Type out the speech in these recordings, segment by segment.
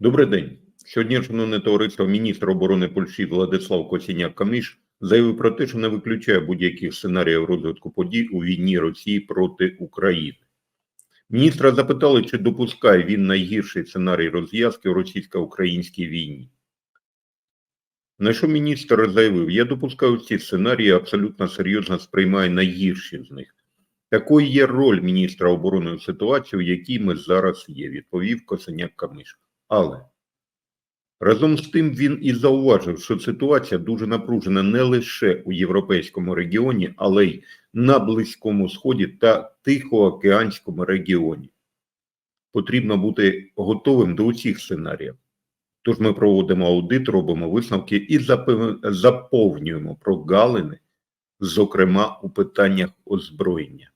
Добрий день. Сьогодні, шановне товариство, міністр оборони Польщі Владислав Косіняк Каміш заявив про те, що не виключає будь-яких сценаріїв розвитку подій у війні Росії проти України. Міністра запитали, чи допускає він найгірший сценарій розв'язки у російсько-українській війні. На що міністр заявив: Я допускаю ці сценарії, абсолютно серйозно сприймаю найгірші з них. Такою є роль міністра оборони у ситуації, в якій ми зараз є, відповів Косеняк Камиш. Але разом з тим він і зауважив, що ситуація дуже напружена не лише у європейському регіоні, але й на Близькому Сході та Тихоокеанському регіоні. Потрібно бути готовим до усіх сценаріїв. Тож ми проводимо аудит, робимо висновки і заповнюємо прогалини, зокрема у питаннях озброєння.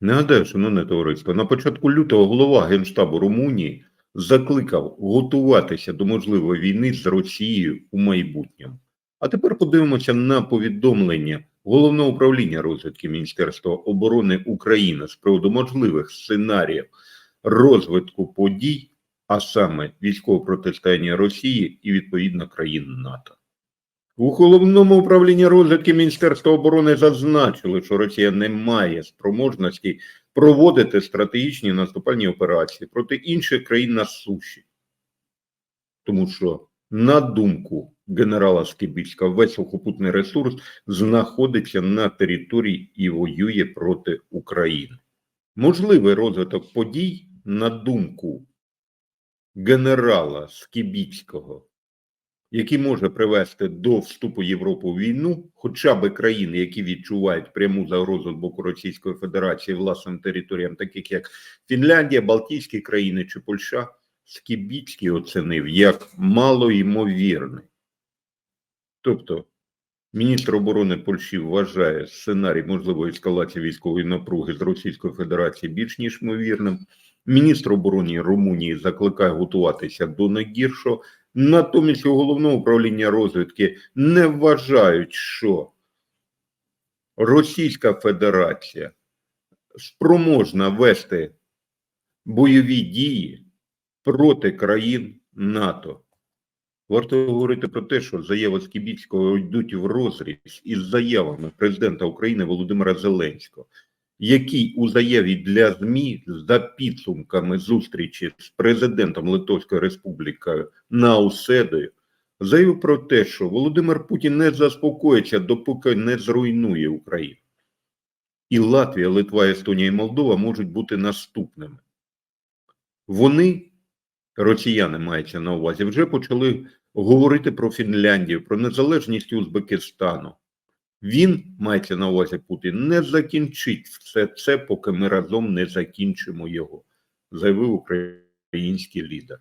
Нагадаю, шановне товариство, на початку лютого голова Генштабу Румунії закликав готуватися до можливої війни з Росією у майбутньому. А тепер подивимося на повідомлення Головного управління розвідки Міністерства оборони України з приводу можливих сценаріїв розвитку подій, а саме військового протистояння Росії і відповідно країн НАТО. У головному управлінні розвідки Міністерства оборони зазначили, що Росія не має спроможності проводити стратегічні наступальні операції проти інших країн на суші. Тому що, на думку генерала Скибіцька, весь сухопутний ресурс знаходиться на території і воює проти України. Можливий розвиток подій, на думку генерала Скибіцького, який може привести до вступу Європи у війну, хоча б країни, які відчувають пряму загрозу з боку Російської Федерації власним територіям, таких як Фінляндія, Балтійські країни чи Польща, Скібіцький оцінив як малоймовірний. Тобто, міністр оборони Польщі вважає сценарій можливої ескалації військової напруги з Російської Федерації більш ніж ймовірним. Міністр оборони Румунії закликає готуватися до найгіршого. Натомість у головного управління розвідки не вважають, що Російська Федерація спроможна вести бойові дії проти країн НАТО. Варто говорити про те, що заяви Скібіцького йдуть в розріз із заявами президента України Володимира Зеленського, який у заяві для ЗМІ за підсумками зустрічі з президентом Литовської Республіки Науседою заявив про те, що Володимир Путін не заспокоїться, допоки не зруйнує Україну. І Латвія, Литва, Естонія і Молдова можуть бути наступними. Вони, росіяни мається на увазі, вже почали говорити про Фінляндію, про незалежність Узбекистану. Він, мається на увазі Путін, не закінчить все це, поки ми разом не закінчимо його, заявив український лідер.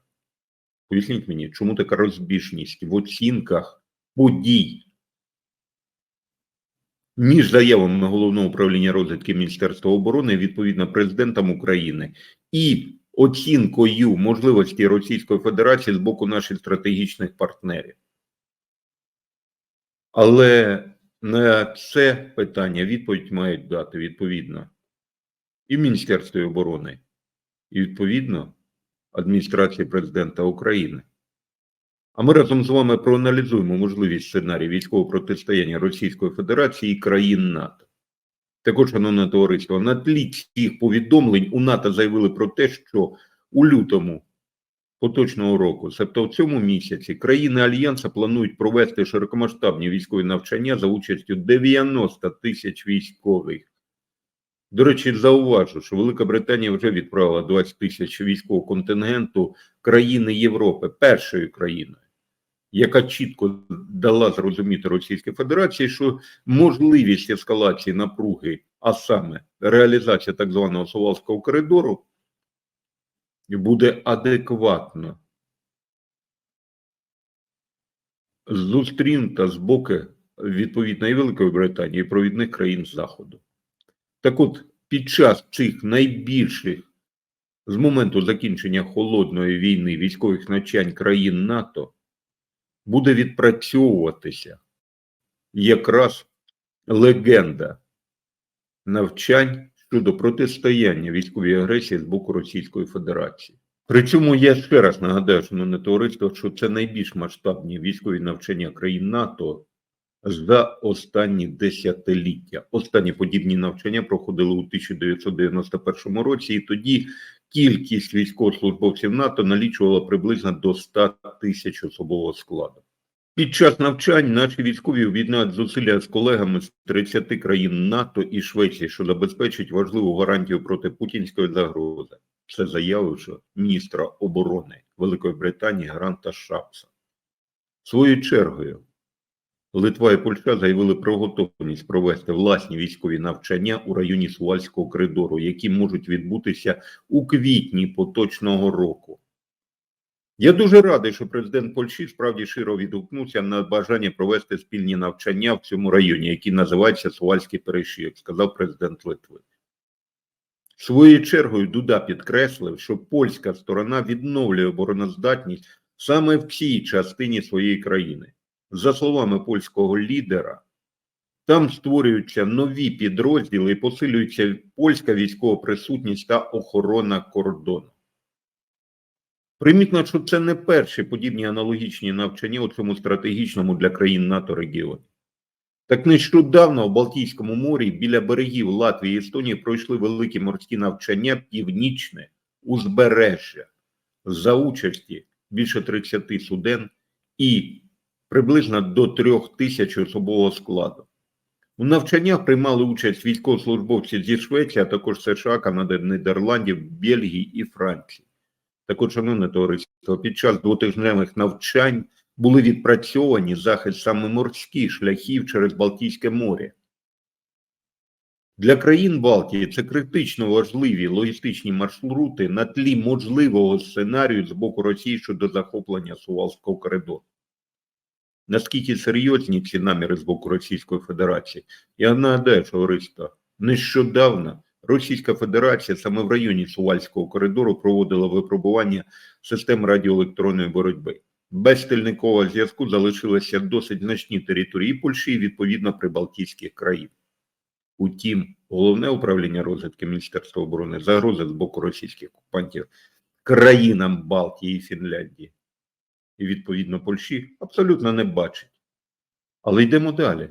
Поясніть мені, чому така розбіжність в оцінках подій між заявами головного управління розвідки Міністерства оборони відповідно президентом України і оцінкою можливості Російської Федерації з боку наших стратегічних партнерів. Але на це питання відповідь мають дати відповідно і в Міністерстві оборони, і відповідно адміністрації президента України. А ми разом з вами проаналізуємо можливість сценарію військового протистояння Російської Федерації і країн НАТО. Також, шановне товариство, на тлі цих повідомлень у НАТО заявили про те, що у лютому поточного року, тобто в цьому місяці, країни Альянсу планують провести широкомасштабні військові навчання за участю 90 тисяч військових. До речі, зауважу, що Велика Британія вже відправила 20 тисяч військового контингенту країни Європи, першою країною, яка чітко дала зрозуміти Російській Федерації, що можливість ескалації напруги, а саме реалізація так званого Сувалського коридору, буде адекватно зустрінута з боку відповідної Великої Британії і провідних країн Заходу. Так от, під час цих найбільших з моменту закінчення холодної війни військових навчань країн НАТО буде відпрацьовуватися якраз легенда навчань щодо протистояння військовій агресії з боку Російської Федерації. При цьому я ще раз нагадаю, шановне товариство, що це найбільш масштабні військові навчання країн НАТО за останні десятиліття. Останні подібні навчання проходили у 1991 році, і тоді кількість військовослужбовців НАТО налічувала приблизно до 100 тисяч особового складу. Під час навчань наші військові об'єднають зусилля з колегами з 30 країн НАТО і Швеції, що забезпечить важливу гарантію проти путінської загрози. Це заяви що міністра оборони Великої Британії Гранта Шапса. Своєю чергою Литва і Польща заявили про готовність провести власні військові навчання у районі Сувальського коридору, які можуть відбутися у квітні поточного року. Я дуже радий, що президент Польщі справді широ відгукнувся на бажання провести спільні навчання в цьому районі, який називається Сувальський перешийок, сказав президент Литви. Своєю чергою Дуда підкреслив, що польська сторона відновлює обороноздатність саме в цій частині своєї країни. За словами польського лідера, там створюються нові підрозділи і посилюється польська військова присутність та охорона кордону. Примітно, що це не перші подібні аналогічні навчання у цьому стратегічному для країн НАТО регіоні. Так нещодавно в Балтійському морі біля берегів Латвії і Естонії пройшли великі морські навчання північне узбережжя за участі більше 30 суден і приблизно до трьох тисяч особового складу. У навчаннях приймали участь військовослужбовці зі Швеції, а також США, Канади, Нідерландів, Бельгії і Франції. Також, шановне товариство, під час двотижневих навчань були відпрацьовані захист саме морських шляхів через Балтійське море. Для країн Балтії це критично важливі логістичні маршрути на тлі можливого сценарію з боку Росії щодо захоплення Сувалського коридору. Наскільки серйозні ці наміри з боку Російської Федерації? Я нагадаю, товариство, нещодавно Російська Федерація саме в районі Сувальського коридору проводила випробування систем радіоелектронної боротьби. Без стільникового зв'язку залишилися досить значні території Польщі і відповідно прибалтійських країн. Утім, головне управління розвідки Міністерства оборони загрози з боку російських окупантів країнам Балтії і Фінляндії і відповідно Польщі абсолютно не бачить. Але йдемо далі.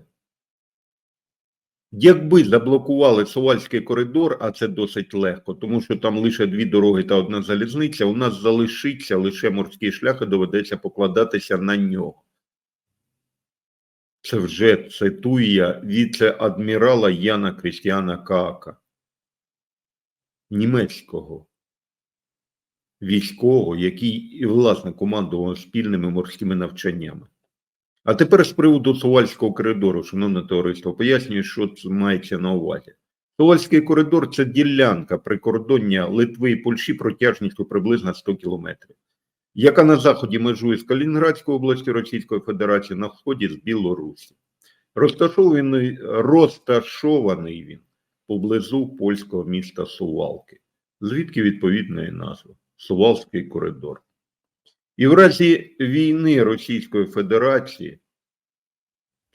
Якби заблокували Сувальський коридор, а це досить легко, тому що там лише дві дороги та одна залізниця, у нас залишиться лише морський шлях і доведеться покладатися на нього. Це вже цитує віце-адмірала Яна Крістіана Каака, німецького військового, який і власне командував спільними морськими навчаннями. А тепер з приводу Сувальського коридору, шановне товариство, пояснюю, що це мається на увазі. Сувальський коридор це ділянка прикордоння Литви і Польщі протяжністю приблизно 100 кілометрів, яка на заході межує з Калінінградською областю Російської Федерації, на сході з Білорусі. Розташований, розташований він поблизу польського міста Сувалки, звідки відповідної назви Сувалський коридор. І в разі війни Російської Федерації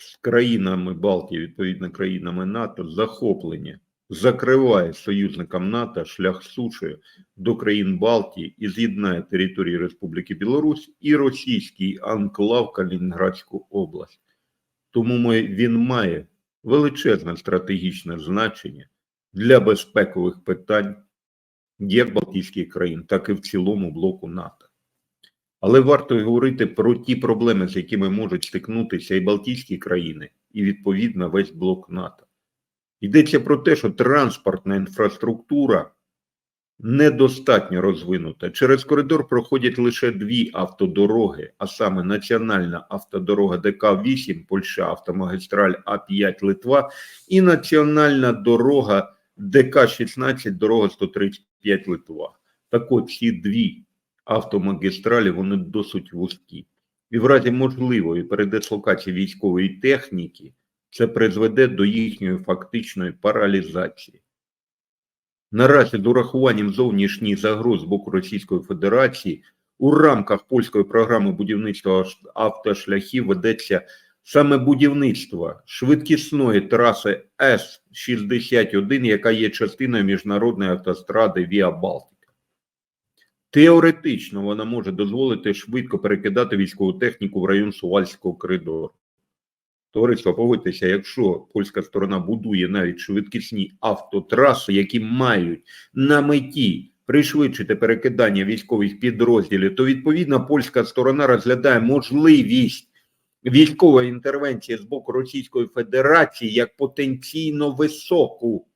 з країнами Балтії, відповідно країнами НАТО, захоплення закриває союзникам НАТО шлях сушею до країн Балтії і з'єднає території Республіки Білорусь і російський анклав Калінінградську область. Тому він має величезне стратегічне значення для безпекових питань як Балтійських країн, так і в цілому блоку НАТО. Але варто говорити про ті проблеми, з якими можуть стикнутися і Балтійські країни, і відповідно весь блок НАТО. Йдеться про те, що транспортна інфраструктура недостатньо розвинута. Через коридор проходять лише дві автодороги, а саме Національна автодорога ДК-8 Польща, автомагістраль А5 Литва і Національна дорога ДК-16, дорога 135 Литва. Так от ці дві автомагістралі вони досить вузькі. І в разі можливої передислокації військової техніки це призведе до їхньої фактичної паралізації. Наразі з урахуванням зовнішніх загроз з боку Російської Федерації у рамках польської програми будівництва автошляхів ведеться саме будівництво швидкісної траси С-61, яка є частиною міжнародної автостради Віа Балтика. Теоретично вона може дозволити швидко перекидати військову техніку в район Сувальського коридору. Товариство, погодьтеся, якщо польська сторона будує навіть швидкісні автотраси, які мають на меті пришвидшити перекидання військових підрозділів, то відповідно польська сторона розглядає можливість військової інтервенції з боку Російської Федерації як потенційно високу.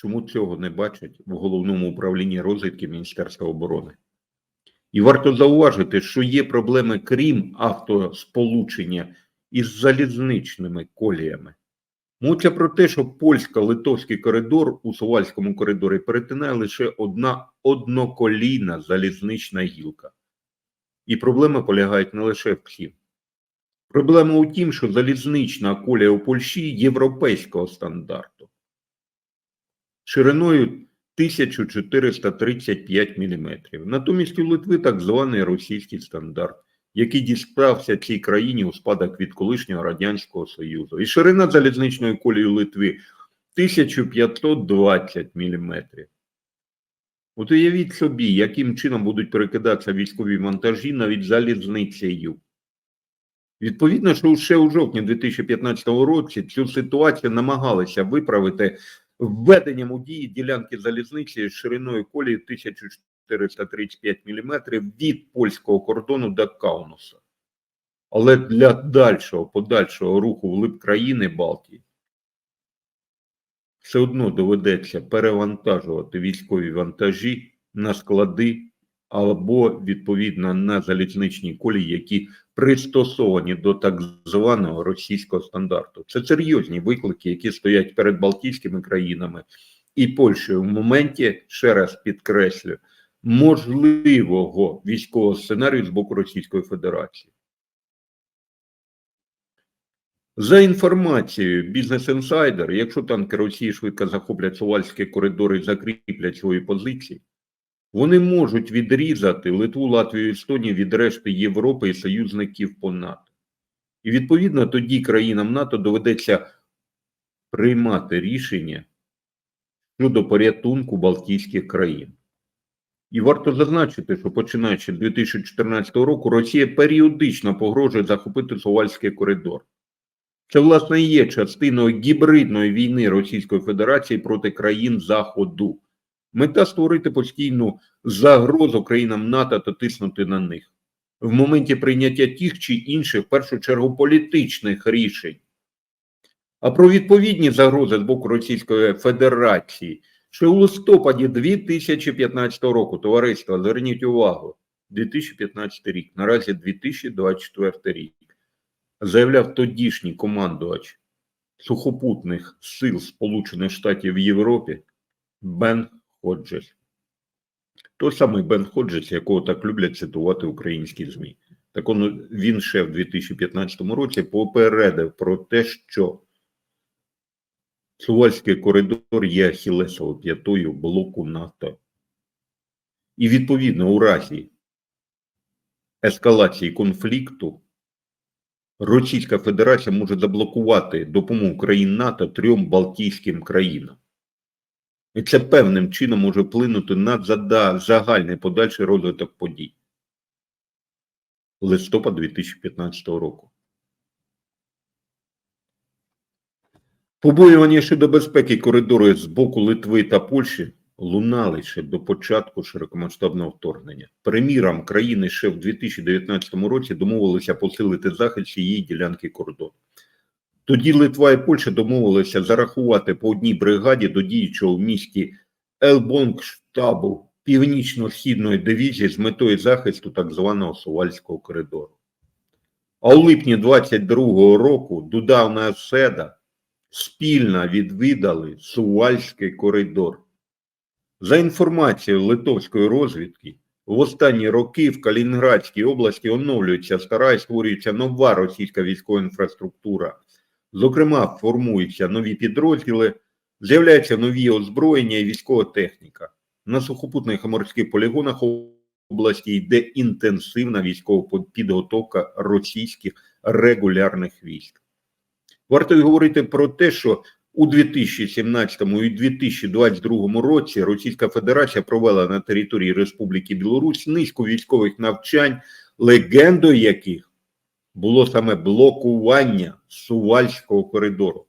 Чому цього не бачать в головному управлінні розвідки Міністерства оборони? І варто зауважити, що є проблеми, крім автосполучення із залізничними коліями. Мовиться про те, що польсько-литовський коридор у Сувальському коридорі перетинає лише одна одноколійна залізнична гілка. І проблема полягає не лише в цім. Проблема у тім, що залізнична колія у Польщі європейського стандарту шириною 1435 мм. Натомість у Литви так званий російський стандарт, який дістався цій країні у спадок від колишнього Радянського Союзу. І ширина залізничної колії Литви 1520 мм. От уявіть собі, яким чином будуть перекидатися військові вантажі навіть залізницею. Відповідно, що ще у жовтні 2015 році цю ситуацію намагалися виправити введенням у дії ділянки залізниці з шириною колії 1435 мм від польського кордону до Каунуса. Але для дальшого, подальшого руху вглиб країни Балтії все одно доведеться перевантажувати військові вантажі на склади або відповідно на залізничні колії, які пристосовані до так званого російського стандарту. Це серйозні виклики, які стоять перед Балтійськими країнами і Польщею в моменті, ще раз підкреслю, можливого військового сценарію з боку Російської Федерації. За інформацією Бізнес Інсайдер, якщо танки Росії швидко захоплять Сувальські коридори і закріплять свої позиції, вони можуть відрізати Литву, Латвію Естонію від решти Європи і союзників по НАТО. І відповідно тоді країнам НАТО доведеться приймати рішення щодо порятунку Балтійських країн. І варто зазначити, що починаючи з 2014 року Росія періодично погрожує захопити Сувальський коридор. Це, власне, і є частиною гібридної війни Російської Федерації проти країн Заходу. Мета створити постійну загрозу країнам НАТО та тиснути на них в моменті прийняття тих чи інших, в першу чергу, політичних рішень. А про відповідні загрози з боку Російської Федерації ще у листопаді 2015 року, товариство, зверніть увагу, 2015 рік, наразі 2024 рік, заявляв тодішній командувач сухопутних сил Сполучених Штатів в Європі Бен Ходжес. Той самий Бен Ходжес, якого так люблять цитувати українські ЗМІ. Так он, він ще в 2015 році попередив про те, що Сувальський коридор є ахілесовою п'ятою блоку НАТО. І відповідно у разі ескалації конфлікту Російська Федерація може заблокувати допомогу країн НАТО трьом Балтійським країнам. І це певним чином може вплинути на загальний подальший розвиток подій. Листопад 2015 року. Побоювання щодо безпеки коридору з боку Литви та Польщі лунали ще до початку широкомасштабного вторгнення. Приміром, країни ще в 2019 році домовилися посилити захист цієї ділянки кордону. Тоді Литва і Польща домовилися зарахувати по одній бригаді до діючого в місті Елбонг штабу північно-східної дивізії з метою захисту так званого Сувальського коридору. А у липні 22-го року Дудавна Седа спільно відвідали Сувальський коридор. За інформацією литовської розвідки, в останні роки в Калінінградській області оновлюється стара і створюється нова російська військова інфраструктура. Зокрема, формуються нові підрозділи, з'являються нові озброєння і військова техніка. На сухопутних і морських полігонах області йде інтенсивна військова підготовка російських регулярних військ. Варто говорити про те, що У 2017 і 2022 році Російська Федерація провела на території Республіки Білорусь низку військових навчань, легендою яких було саме блокування Сувальського коридору.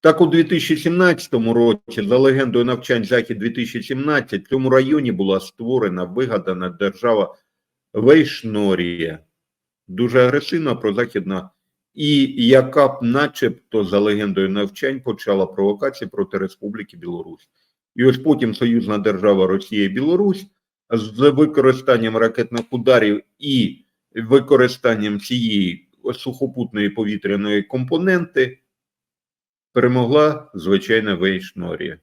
Так, у 2017 році, за легендою навчань Захід 2017, в цьому районі була створена вигадана держава Вейшнорія, дуже агресивна прозахідна, і яка б, начебто, за легендою навчань, почала провокації проти Республіки Білорусь. І ось потім союзна держава Росія і Білорусь з використанням ракетних ударів і використанням цієї сухопутної повітряної компоненти перемогла звичайна Вейшнорія.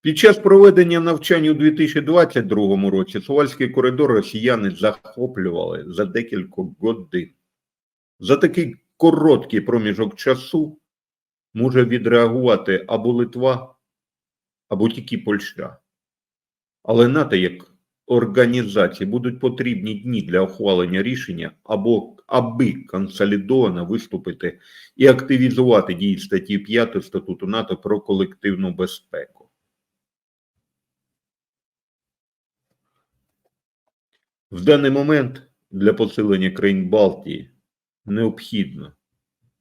Під час проведення навчань у 2022 році Сувальський коридор росіяни захоплювали за декілька годин. За такий короткий проміжок часу може відреагувати або Литва, або тільки Польща. Але НАТО як організації будуть потрібні дні для ухвалення рішення або аби консолідовано виступити і активізувати дії статті 5 статуту НАТО про колективну безпеку. В даний момент для посилення країн Балтії необхідно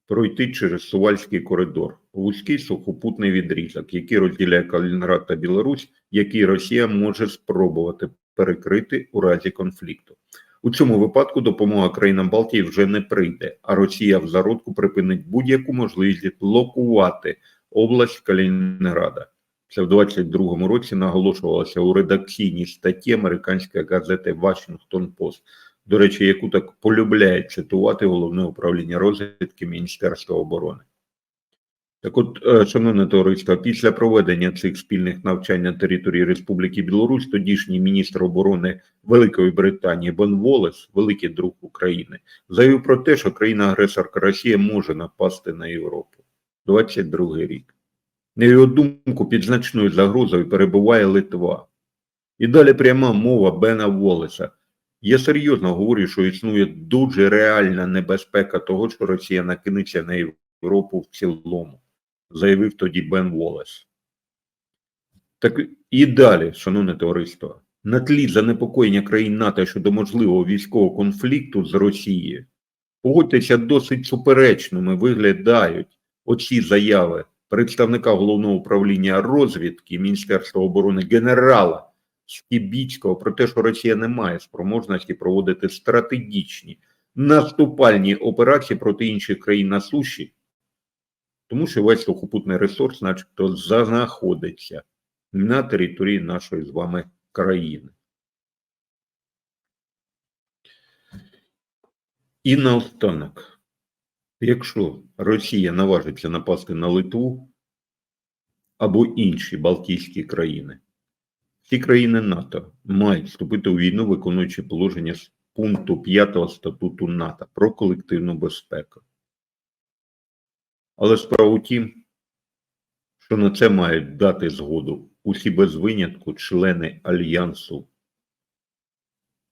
пройти через Сувальський коридор, вузький сухопутний відрізок, який розділяє Калінінград та Білорусь, який Росія може спробувати перекрити у разі конфлікту. У цьому випадку допомога країнам Балтії вже не прийде, а Росія в зародку припинить будь-яку можливість блокувати область Калінінграда. Це в 22-му році наголошувалося у редакційній статті американської газети Washington Post, до речі, яку так полюбляє цитувати головне управління розвідки Міністерства оборони. Так от, е, шановне товариство, після проведення цих спільних навчань на території Республіки Білорусь, тодішній міністр оборони Великої Британії Бен Волес, великий друг України, заявив про те, що країна-агресорка Росія може напасти на Європу. 22 рік. На його думку, під значною загрозою перебуває Литва. І далі пряма мова Бена Волеса. Я серйозно говорю, що існує дуже реальна небезпека того, що Росія накинеться на Європу в цілому, заявив тоді Бен Волес. Так і далі, шановне товариство, на тлі занепокоєння країн НАТО щодо можливого військового конфлікту з Росією, погодьтеся, досить суперечними виглядають оці заяви представника головного управління розвідки Міністерства оборони генерала Скібіцького про те, що Росія не має спроможності проводити стратегічні наступальні операції проти інших країн на суші, тому що весь сухопутний ресурс, начебто, знаходиться на території нашої з вами країни. І наостанок, якщо Росія наважиться напасти на Литву або інші Балтійські країни, ці країни НАТО мають вступити у війну, виконуючи положення з пункту 5 статуту НАТО про колективну безпеку. Але справа у тім, що на це мають дати згоду усі без винятку члени Альянсу.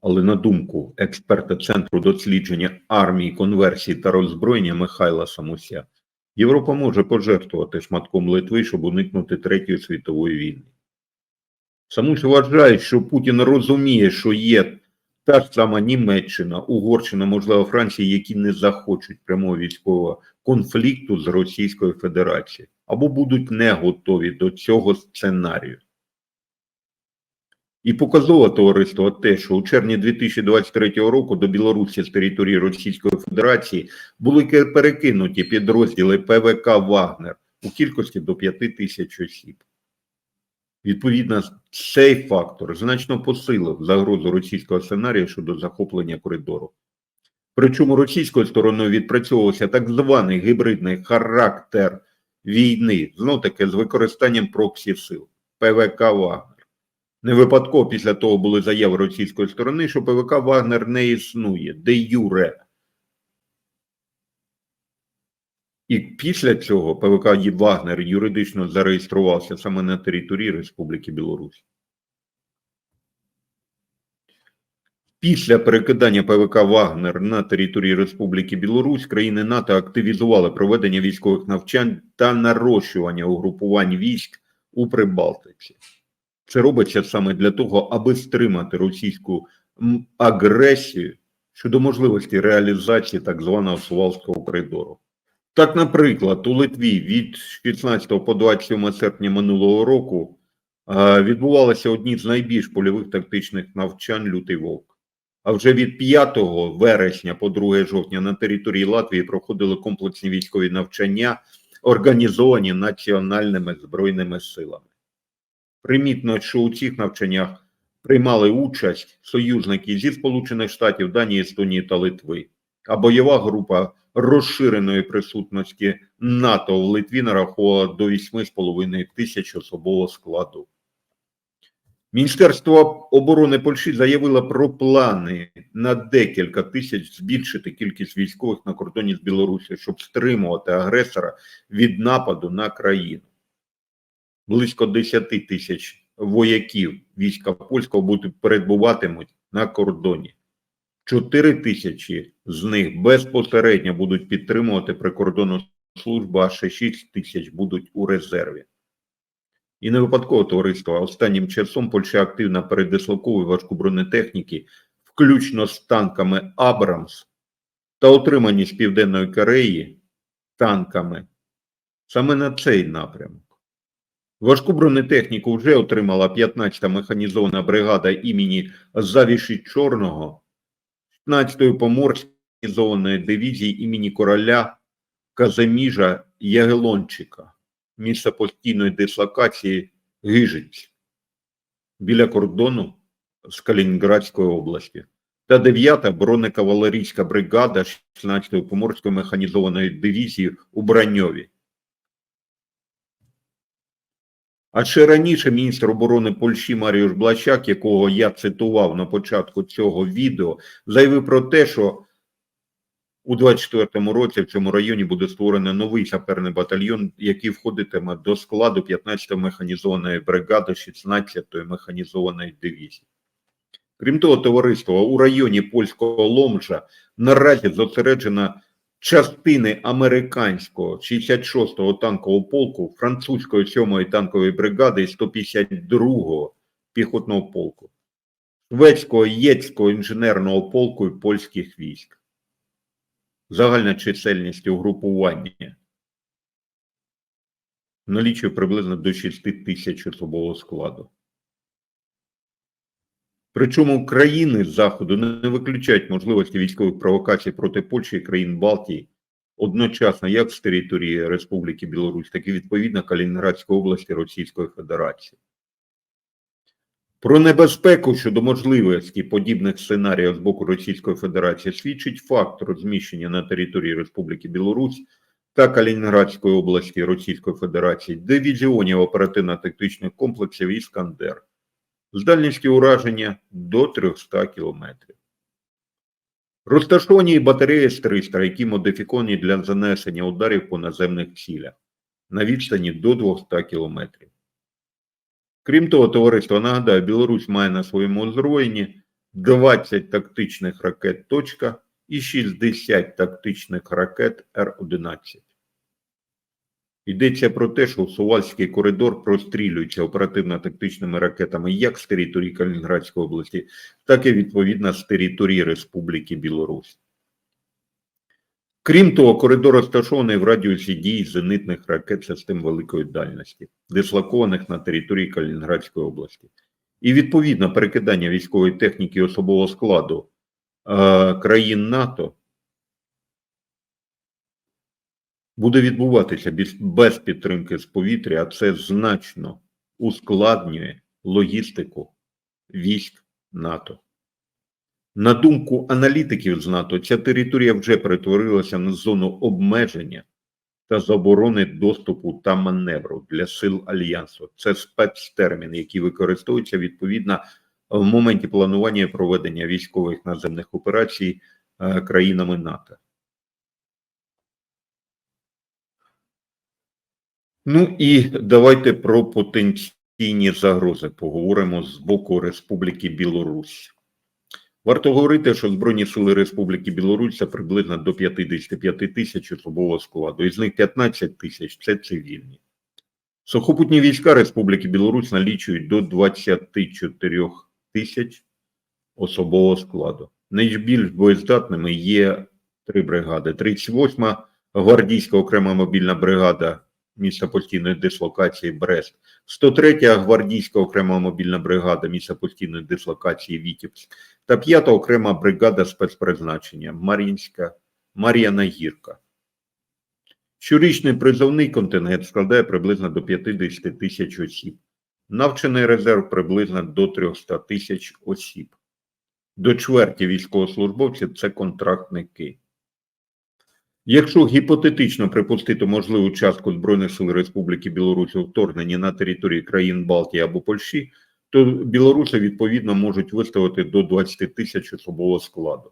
Але на думку експерта Центру дослідження армії, конверсії та роззброєння Михайла Самуся, Європа може пожертвувати шматком Литви, щоб уникнути Третьої світової війни. Самусь вважає, що Путін розуміє, що є та ж сама Німеччина, Угорщина, можливо, Франція, які не захочуть прямого військового конфлікту з Російською Федерацією або будуть не готові до цього сценарію. І показово товариство те, що у червні 2023 року до Білорусі з території Російської Федерації були перекинуті підрозділи ПВК Вагнер у кількості до 5 тисяч осіб. Відповідно, цей фактор значно посилив загрозу російського сценарію щодо захоплення коридору. Причому російською стороною відпрацьовувався так званий гібридний характер війни, знов таки з використанням проксі сил ПВК Вагнер. Не випадково після того були заяви російської сторони, що ПВК Вагнер не існує, де юре. І після цього ПВК Вагнер юридично зареєструвався саме на території Республіки Білорусь. Після перекидання ПВК Вагнер на території Республіки Білорусь країни НАТО активізували проведення військових навчань та нарощування угрупувань військ у Прибалтиці. Це робиться саме для того, аби стримати російську агресію щодо можливості реалізації так званого Сувалського коридору. Так, наприклад, у Литві від 16 по 27 серпня минулого року відбувалися одні з найбільш польових тактичних навчань Лютий Вовк. А вже від 5 вересня по 2 жовтня на території Латвії проходили комплексні військові навчання, організовані національними збройними силами. Примітно, що у цих навчаннях приймали участь союзники зі Сполучених Штатів, Данії, Естонії та Литви. А бойова група розширеної присутності НАТО в Литві нараховувала до 8,5 тисяч особового складу. Міністерство оборони Польщі заявило про плани на декілька тисяч збільшити кількість військових на кордоні з Білорусі, щоб стримувати агресора від нападу на країну. Близько 10 тисяч вояків війська польського будуть перебуватимуть на кордоні. 4 тисячі з них безпосередньо будуть підтримувати прикордонну службу, а ще 6 тисяч будуть у резерві. І не випадково товариство. Останнім часом Польща активно передислоковує важку бронетехніки, включно з танками Абрамс та отримані з Південної Кореї танками саме на цей напрямок. Важку бронетехніку вже отримала 15-та механізована бригада імені Завіші Чорного, 15-ї поморської механізованої дивізії імені короля Казиміжа Ягелончика місце постійної дислокації Гижиць біля кордону з Калінінградської області та 9-та бронекавалерійська бригада 16-ї поморської механізованої дивізії у Браньові. А ще раніше міністр оборони Польщі Маріуш Блачак, якого я цитував на початку цього відео, заявив про те, що у 24-му році в цьому районі буде створено новий саперний батальйон, який входитиме до складу 15-ї механізованої бригади 16-ї механізованої дивізії. Крім того, товариство у районі польського Ломжа наразі зосереджена частини американського 66-го танкового полку, французької 7-ї танкової бригади і 152-го піхотного полку, шведського єцького інженерного полку і польських військ загальна чисельність угрупування налічує приблизно до 6 тисяч особового складу. Причому країни Заходу не виключають можливості військових провокацій проти Польщі і країн Балтії одночасно як з території Республіки Білорусь, так і відповідно Калінінградської області Російської Федерації. Про небезпеку щодо можливості подібних сценаріїв з боку Російської Федерації свідчить факт розміщення на території Республіки Білорусь та Калінінградської області Російської Федерації дивізіонів оперативно-тактичних комплексів Іскандер з дальністю ураження до 300 кілометрів. Розташовані батареї С-300, які модифіковані для занесення ударів по наземних цілях на відстані до 200 кілометрів. Крім того, товариство нагадаю, Білорусь має на своєму озброєнні 20 тактичних ракет «Точка» і 60 тактичних ракет Р-11. Йдеться про те, що Сувальський коридор прострілюється оперативно-тактичними ракетами як з території Калінінградської області, так і відповідно з території Республіки Білорусь. Крім того, коридор розташований в радіусі дії зенитних ракет систем великої дальності, дислокованих на території Калінінградської області. І відповідно перекидання військової техніки особового складу е, країн НАТО буде відбуватися без, підтримки з повітря, а це значно ускладнює логістику військ НАТО. На думку аналітиків з НАТО, ця територія вже перетворилася на зону обмеження та заборони доступу та маневру для сил альянсу. Це спецтермін, який використовується відповідно в моменті планування і проведення військових наземних операцій е, країнами НАТО. Ну і давайте про потенційні загрози поговоримо з боку Республіки Білорусь. Варто говорити, що Збройні сили Республіки Білорусь це приблизно до 55 тисяч особового складу, із них 15 тисяч це цивільні. Сухопутні війська Республіки Білорусь налічують до 24 тисяч особового складу. Найбільш боєздатними є три бригади: 38-ма гвардійська окрема мобільна бригада місця постійної дислокації Брест, 103-я гвардійська окрема мобільна бригада місця постійної дислокації Вітівськ та 5-та окрема бригада спецпризначення Мар'їнська Мар'яна Гірка. Щорічний призовний контингент складає приблизно до 50 тисяч осіб. Навчений резерв приблизно до 300 тисяч осіб. До чверті військовослужбовців це контрактники. Якщо гіпотетично припустити можливу частку Збройних сил Республіки Білорусь у вторгненні на території країн Балтії або Польщі, то білоруси відповідно можуть виставити до 20 тисяч особового складу.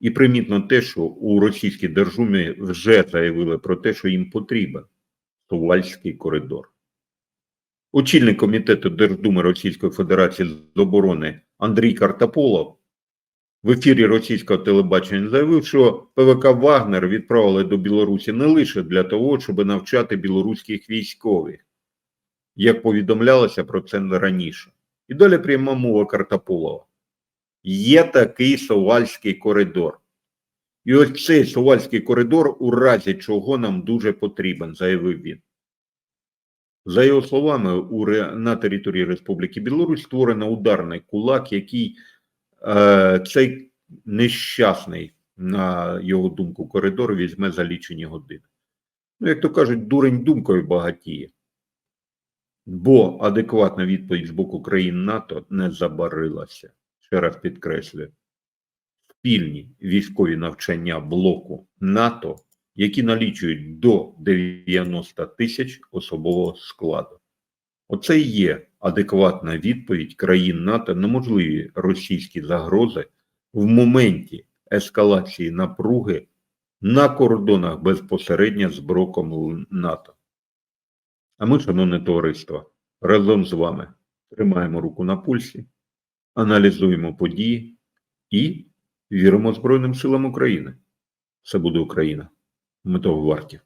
І примітно те, що у російській держумі вже заявили про те, що їм потрібен Сувальський коридор. Очільник комітету Держдуми Російської Федерації з оборони Андрій Картаполов в ефірі російського телебачення заявив, що ПВК Вагнер відправили до Білорусі не лише для того, щоб навчати білоруських військових, як повідомлялося про це раніше. І далі пряма мова Картаполова. Є такий Сувальський коридор. І ось цей Сувальський коридор, у разі чого нам дуже потрібен, заявив він. За його словами, у, на території Республіки Білорусь створено ударний кулак, який цей нещасний, на його думку, коридор візьме за лічені години. Ну, як то кажуть, дурень думкою багатіє. Бо адекватна відповідь з боку країн НАТО не забарилася. Ще раз підкреслюю. Спільні військові навчання блоку НАТО, які налічують до 90 тисяч особового складу. Оце і є адекватна відповідь країн НАТО на можливі російські загрози в моменті ескалації напруги на кордонах безпосередньо з броком НАТО. А ми, шановне товариство, разом з вами тримаємо руку на пульсі, аналізуємо події і віримо Збройним силам України. Це буде Україна. Ми того варті.